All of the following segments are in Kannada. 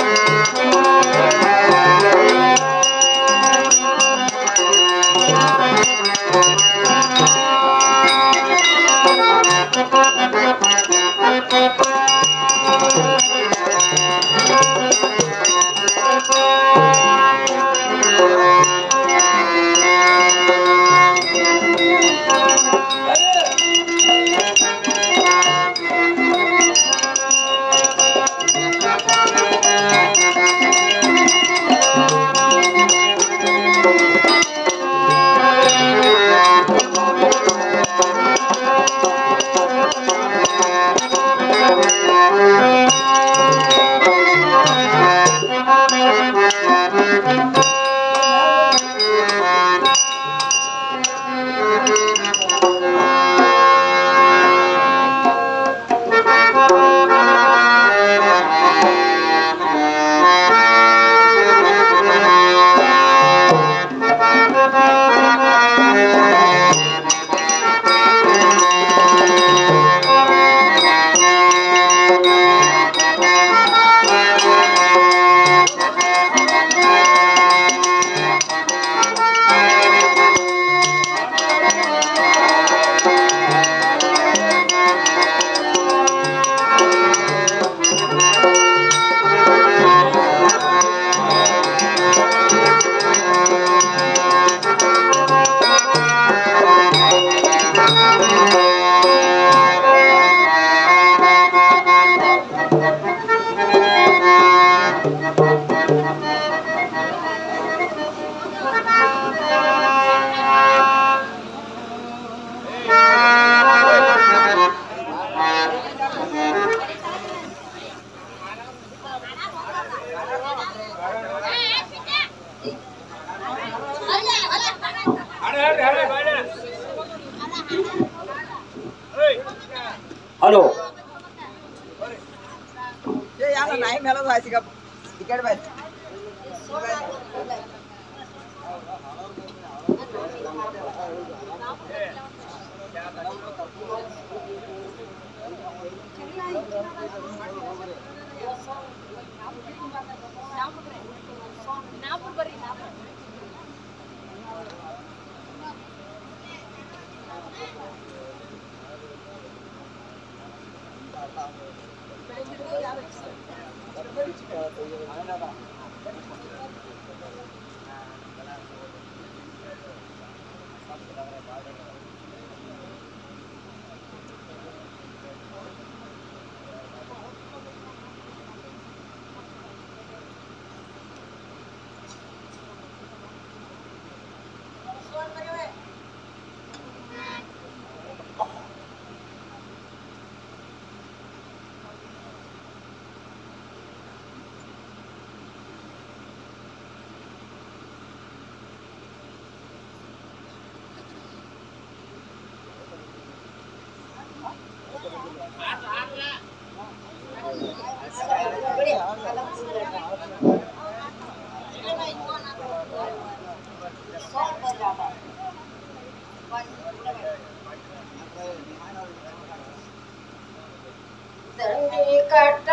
Música చాలా నాయం ఎలా రాసి ఇక్కడ Thank you. Thank you. Cut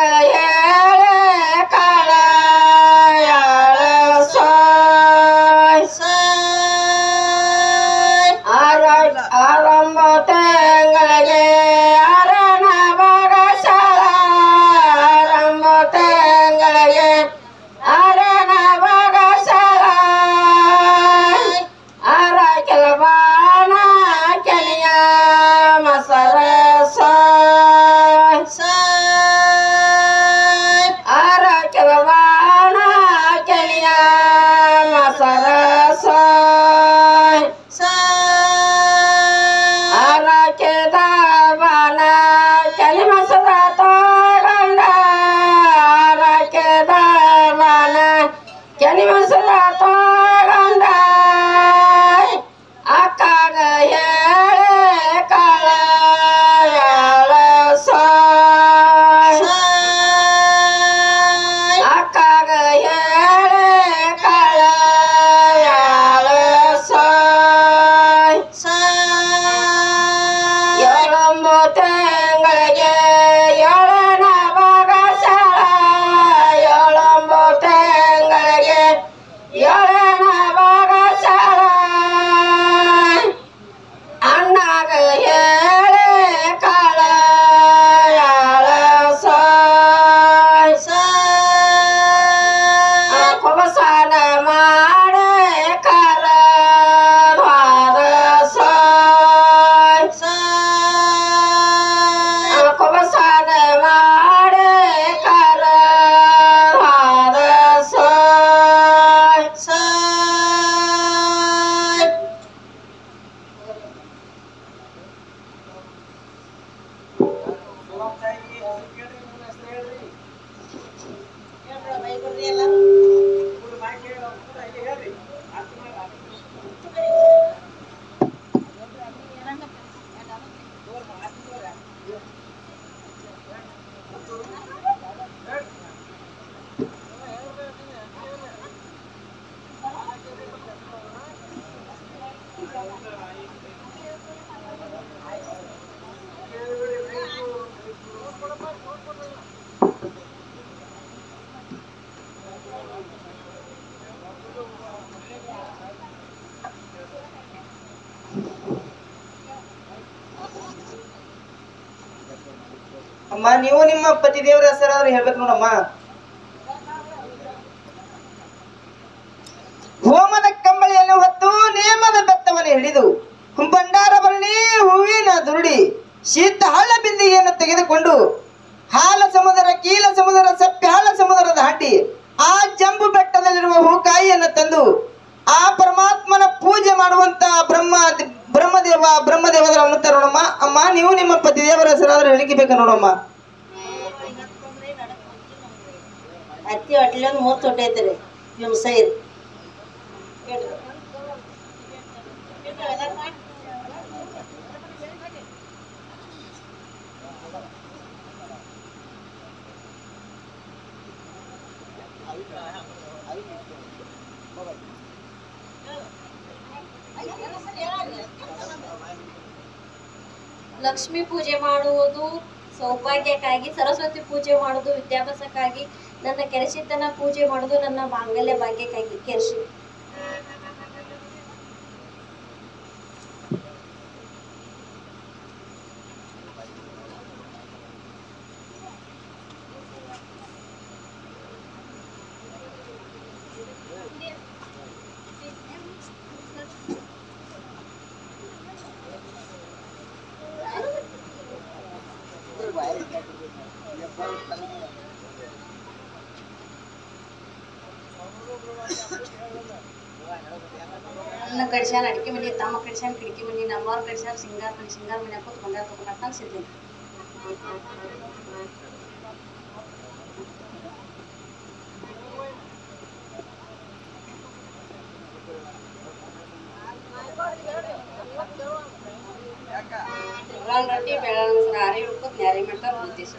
Yeah. ಅಮ್ಮ, ನೀವು ನಿಮ್ಮ ಪತಿ ದೇವರ ಹೆಸರಾದ್ರೂ ಹೇಳ್ಬೇಕು ನೋಡಮ್ಮ. ಹೋಮದ ಕಂಬಳಿಯನ್ನು ಹೊತ್ತು ನೇಮದ ಬೆತ್ತವನ್ನು ಹಿಡಿದು ಬಂಡಾರ ಬರಲಿ, ಹೂವಿನ ದುರುಡಿ, ಶೀತ ಹಳ್ಳ ಬಿಂದಿಗೆಯನ್ನು ತೆಗೆದುಕೊಂಡು ಹಾಲ ಸಮುದ್ರ, ಕೀಲ ಸಮುದ್ರ, ಸಪ್ಪೆ ಹಾಲ ಸಮುದ್ರದ ಹಾಟಿ ಆ ಜಂಬು ಬೆಟ್ಟದಲ್ಲಿರುವ ಹೂಕಾಯಿಯನ್ನು ತಂದು ಆ ಪರಮಾತ್ಮನ ಪೂಜೆ ಮಾಡುವಂತ ಬ್ರಹ್ಮ ಬ್ರಹ್ಮದೇವ ಬ್ರಹ್ಮದೇವರ ಅನ್ನುತ್ತಾರೆ ನೋಡಮ್ಮ ಅಮ್ಮ ನೀವು ನಿಮ್ಮ ಪತಿ ದೇವರ ಹೆಸರಾದ್ರೆ ಹೇಳಿಕೆ ನೋಡಮ್ಮ ಅತ್ತಿ ಹೊಟ್ಲೊಂದು ಮೂರು ತೊಟ್ಟೆ ಐತ್ರಿ ನಿಮ್ಮ ಸೈಡ್ ಲಕ್ಷ್ಮಿ ಪೂಜೆ ಮಾಡುವುದು ಸೌಭಾಗ್ಯಕ್ಕಾಗಿ, ಸರಸ್ವತಿ ಪೂಜೆ ಮಾಡುವುದು ವಿದ್ಯಾಭ್ಯಾಸಕ್ಕಾಗಿ, ನನ್ನ ಕೆರೆಸಿದ್ದನ ಪೂಜೆ ಮಾಡುವುದು ನನ್ನ ಮಾಂಗಲ್ಯ ಭಾಗ್ಯಕ್ಕಾಗಿ. ಕೆರೆಸಿ ಕಡಿಸ್ಯಾನ ಅಡಿಕೆ ಮನೆ ತಮ್ಮ ಕಡಿಸ್ಯಾನ ಕಿಟಕಿ ಮನೆ ನಮ್ಮವ್ರ ಕಡಿಸ್ಯಾನ ಸಿಂಗಾರ ಮನೆ ಸಿಂಗಾರ ಮನೆ ಕೂತ್ ಬಂಗಾರ ತಗೊಂಡ್ ಸಿದ್ದೆ ರೊಟ್ಟಿ ಬೆಳ್ಳುಳ್ಳಿ ಮೊಸರು ಆರಿ ಹಿಡ್ಕೊತ್ ನ್ಯಾರಿ ಮಾಡ್ತಾರ ಉಳ್ತೀವಿ